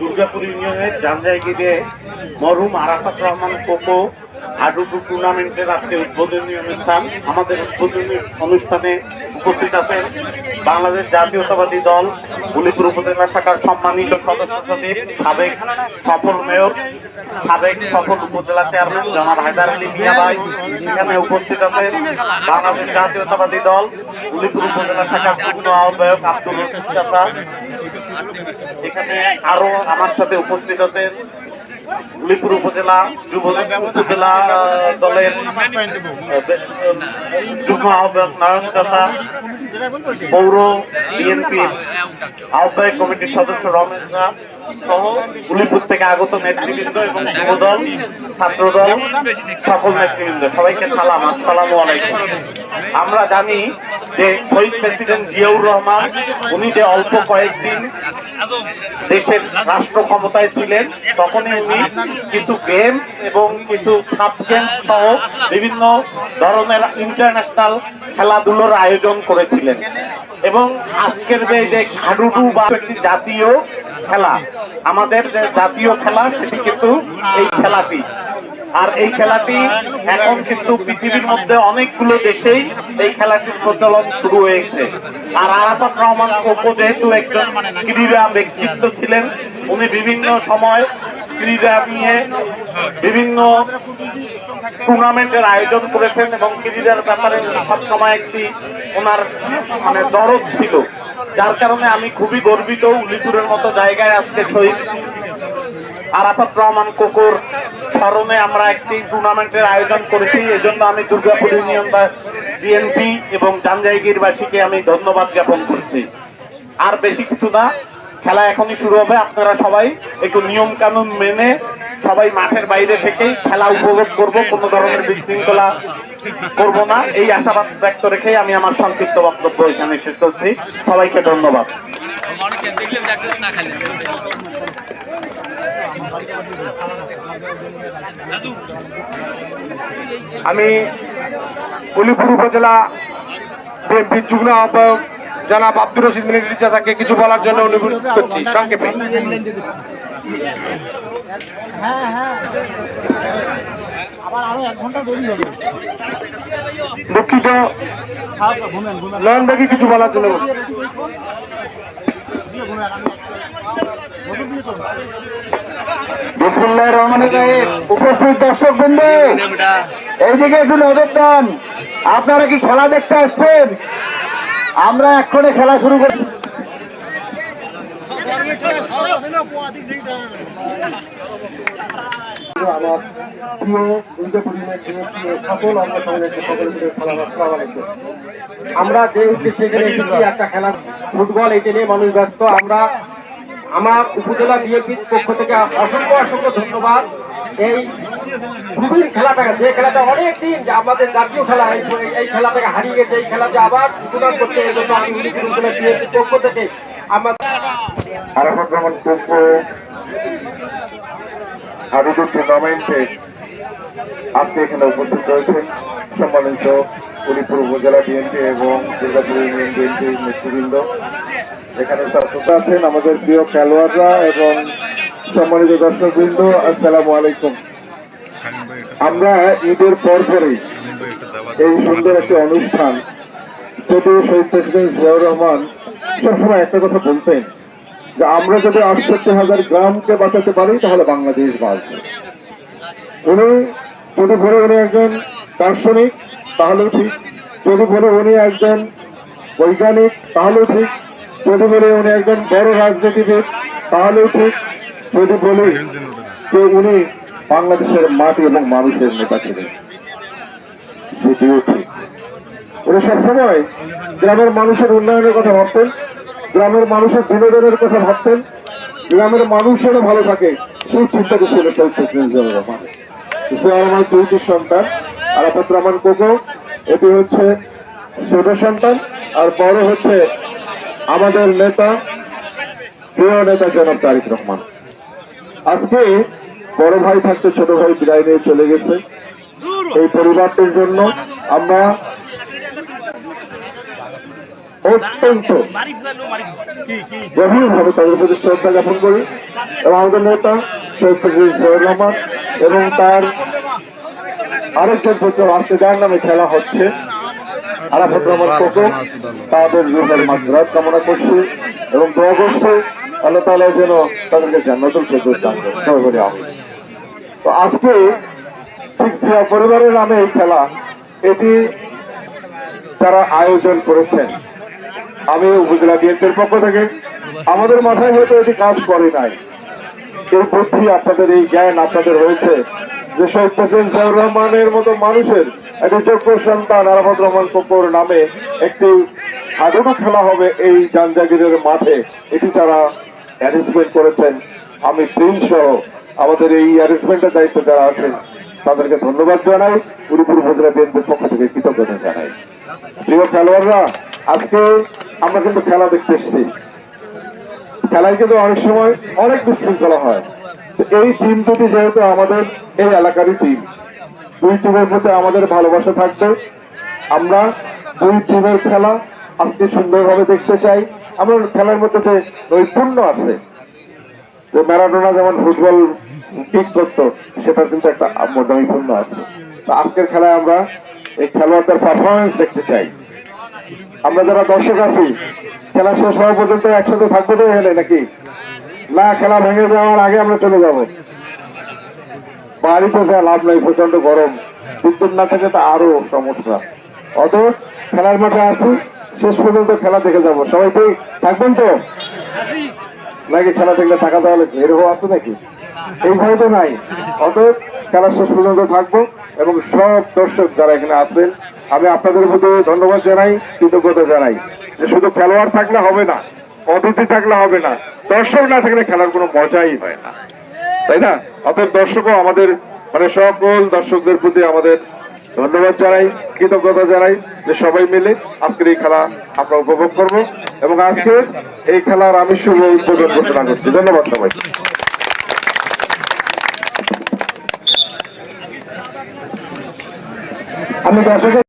দুর্গাপুর ইউনিয়নের জানজাইগিরে মরহুম আরাফাত রহমান কোকো হাডুডু টুর্নামেন্টের আজকে উদ্বোধনী অনুষ্ঠান। আমাদের উদ্বোধনী অনুষ্ঠানে উপস্থিত আছেন বাংলাদেশ জাতীয়তাবাদী দল গুলিপুর উপজেলা শাখার সম্মানিত সদস্য সচিব, সাবেক সফল মেয়র, সাবেক সফল উপজেলা চেয়ারম্যান জনাব হায়দার আলী মিয়া ভাই। এখানে উপস্থিত আছেন বাংলাদেশ জাতীয়তাবাদী দল গুলিপুর উপজেলা শাখার যুগ্ম আহ্বায়ক আব্দুল রশিদ চাচা এখানে আরও আমার সাথে উপস্থিত আছেন উলিপুর উপজেলা উপজেলা দলের যুগ্ম আহ্বায়ক নারায়ণ চাচা পৌর বিএনপির আহ্বায়ক কমিটির সদস্য রমেশ ঝা সহ উলিপুর থেকে আগত নেতৃবৃন্দ এবং যুবদল, ছাত্রদল, সকল নেতৃবৃন্দ, সবাইকে সালাম, আসসালামু আলাইকুম। আমরা জানি যে শহীদ প্রেসিডেন্ট জিয়াউর রহমান, উনি যে অল্প কয়েকদিন দেশের রাষ্ট্র ক্ষমতায় ছিলেন, তখনই উনি কিছু গেমস এবং কিছু সাব গেমস সহ বিভিন্ন ধরনের ইন্টারন্যাশনাল খেলাধুলোর আয়োজন করেছিলেন। এবং আজকের যে যে হাডুডু বা একটি জাতীয় খেলা, আমাদের যে জাতীয় খেলা সেটি কিন্তু এই খেলাটি। আর এই খেলাটি এখন কিন্তু পৃথিবীর মধ্যে অনেকগুলো দেশেই এই খেলাটির প্রচলন শুরু হয়েছে। আর আরাফাত রহমান কোকো যেহেতু একজন ক্রীড়া ব্যক্তিত্ব ছিলেন, উনি বিভিন্ন সময় ক্রীড়া নিয়ে বিভিন্ন টুর্নামেন্টের আয়োজন করেছেন এবং ক্রীড়ার ব্যাপারে সবসময় একটি ওনার মানে দরদ ছিল। যার কারণে আমি খুবই গর্বিত উলিপুরের মতো জায়গায় আজকে শহীদ আরাফাত রহমান কোকোর স্মরণে আমরা একটি টুর্নামেন্টের আয়োজন করেছি। এজন্য আমি দুর্গাপুর ইউনিয়ন বা বিএনপি এবং জানজাইগিরবাসীকে আমি ধন্যবাদ জ্ঞাপন করছি। আর বেশি কিছু না, খেলা এখনই শুরু হবে, আপনারা সবাই একটু নিয়ম কানুন মেনে সবাই মাঠের বাইরে থেকেই খেলা উপভোগ করব, কোনো ধরনের বিশৃঙ্খলা করব না। এই আশাবাদ ব্যক্ত রেখেই আমি আমার সংক্ষিপ্ত বক্তব্য এখানে শেষ করছি। সবাইকে ধন্যবাদ। মানুষকে দেখলে দেখছে না খালি। আমি উলিপুর উপজেলা বিএনপির যুগ্ম আহ্বায়ক জনাব আব্দুর রশিদ মিলিটারি চাচাকে কিছু বলার জন্য অনুরোধ করছি সংক্ষেপে। দুঃখিত। নয়ন ভাইকে কিছু বলার জন্য। বলছি। বিসমুল্লাহ রহমান রাহিম। উপস্থিত দর্শক বৃন্দ এইদিকে একটু নজর দেন। আপনারা কি খেলা দেখতে আসছেন? আমরা এক্ষণে খেলা শুরু করছি আমার যে উদ্দেশ্যে একটা খেলা, ফুটবল এটা নিয়ে মানুষ ব্যস্ত। আমরা আমার উপজেলা বিএনপির পক্ষ থেকে অসংখ্য অসংখ্য ধন্যবাদ। এই খুবই খেলাটাকে, যে খেলাটা অনেক দিন যে আমাদের জাতীয় খেলা, এই খেলাটাকে হারিয়ে গেছে, এই খেলাতে আবার সুনাম করতে এই জন্য আমি উপজেলা বিএনপির পক্ষ থেকে টুর্নামেন্টে আজকে উপস্থিত সম্মানিত উলিপুর উপজেলা বিএনপি এবং দুর্গাপুর ইউনিয়ন বিএনপির নেতৃবৃন্দ। এখানে ছাত্রতা আছেন, আমাদের প্রিয় খেলোয়াড়রা এবং সম্মানিত দর্শকবৃন্দ, আসসালামু আলাইকুম। আমরা ঈদের পর পরেই এই সুন্দর একটি অনুষ্ঠান, যদিও শহীদ প্রেসিডেন্ট জিয়াউর রহমান সবসময় একটা কথা বলতেন যে আমরা যদি আটষট্টি হাজার গ্রামকে বাঁচাতে পারি, তাহলে বাংলাদেশ বাঁচবে। উনি, যদি বলে উনি একজন দার্শনিক তাহলেও ঠিক। যদি বলে উনি একজন বৈজ্ঞানিক তাহলেও ঠিক। যদি বলে উনি একজন বড় রাজনীতিবিদ তাহলেও ঠিক যদি বলি যে উনি বাংলাদেশের মাটি এবং মানুষের নেতা ছিলেন। সেটিও ঠিক। উনি সবসময় গ্রামের মানুষের উন্নয়নের কথা ভাবতেন, গ্রামের মানুষের বিনোদনের কথা ভাবতেন, গ্রামের মানুষেরও ভালো থাকে, সেই চিন্তাটা ছিল শহীদ প্রেসিডেন্ট জিয়াউর রহমান। জিয়াউর রহমান দুইটি সন্তান, আরাফাত রহমান কোকো, এটি হচ্ছে ছোট সন্তান, আর বড় হচ্ছে আমাদের নেতা, প্রিয় নেতা জনাব তারিক রহমান। আজকে বড় ভাই থাকতে ছোট ভাই বিদায় নিয়ে চলে গেছে। এই পরিবারটির জন্য আমরা অত্যন্ত গভীরভাবে তাদের প্রতি শ্রদ্ধা জ্ঞাপন করি এবং আমাদের নেতা প্রেসিডেন্ট জিয়াউর রহমান এবং তার আরেকজন পুত্র আজকে যার নামে খেলা হচ্ছে। আরাফাত রহমান কোকো তাদের। রূপের মাত্রাত কামনা করছি এবং দোয়া করছি আল্লাহ তালা যেন তাদেরকে জান্নাতুল ফেরদৌস দান করেন। সবাই তো আজকে ঠিক জিয়া পরিবারের নামে এই খেলা এটি তারা আয়োজন করেছেন আমি উপজেলা বিএনপির পক্ষ থেকে আমাদের মাথায় হয়তো এটি কাজ করে নাই। এই বুদ্ধি আপনাদের এই জ্ঞান আপনাদের হয়েছে যে শহীদ প্রেসিডেন্ট জিয়াউর রহমানের মতো মানুষের একটি যোগ্য সন্তান আরাফাত রহমান কপুর নামে একটি হাডুডু খেলা হবে এই জানজাগিরের মাঠে। এটি তারা অ্যারেঞ্জমেন্ট করেছেন। আমি প্রিন্স সহ আমাদের এই অ্যারেঞ্জমেন্টের দায়িত্ব যারা আছেন, তাদেরকে ধন্যবাদ জানাই। পুরোপুরি উপজেলা বিএনপির পক্ষ থেকে কৃতজ্ঞতা জানাই। প্রিয় খেলোয়াড়রা, আজকে আমরা কিন্তু খেলা দেখতে এসেছি। খেলায় কিন্তু অনেক সময় অনেক বিশৃঙ্খলা হয়। এই টিম দুটি যেহেতু আমাদের, এই এলাকারই টিম দুই টিমের প্রতি আমাদের ভালোবাসা থাকবে। আমরা দুই টিমের খেলা আজকে সুন্দরভাবে দেখতে চাই। আমার খেলার মধ্যে যে নৈপুণ্য আছে, যে ম্যারাডোনা যেমন ফুটবল কিক করতো সেটা কিন্তু একটা নৈপুণ্য আছে। আজকের খেলায় আমরা এই খেলোয়াড়দের পারফরমেন্স দেখতে চাই। আমরা যারা দর্শক আছি, খেলা শেষ হওয়া পর্যন্ত একসাথে থাকব তো এখানে নাকি? না, খেলা ভেঙে যাওয়ার আগে আমরা চলে যাব। বাড়িতে যা লাভ নাই প্রচণ্ড গরম। বিদ্যুৎ না থাকে তো আরও সমস্যা। অত খেলার মাঠে আছি শেষ পর্যন্ত খেলা দেখে যাব। সবাই কি থাকবেন তো? নাকি খেলা দেখলে থাকা তাহলে হওয়া আছে নাকি? এই ভয় তো নাই। অত খেলা শেষ পর্যন্ত থাকব এবং সব দর্শক যারা এখানে আসবেন আমি আপনাদের প্রতি ধন্যবাদ জানাই, কৃতজ্ঞতা জানাই যে শুধু খেলোয়াড় থাকলে হবে না, অতিথি থাকলে হবে না, দর্শক না থাকলে খেলার কোনো মজাই হয় না। তাই না? অতএব দর্শকও আমাদের মানে সকল দর্শকদের প্রতি আমাদের ধন্যবাদ জানাই, কৃতজ্ঞতা জানাই যে সবাই মিলে আজকের এই খেলা আমরা উপভোগ করব এবং আজকে এই খেলার আমি শুভ উদ্বোধন ঘোষণা করছি। ধন্যবাদ সবাই আমি দর্শকের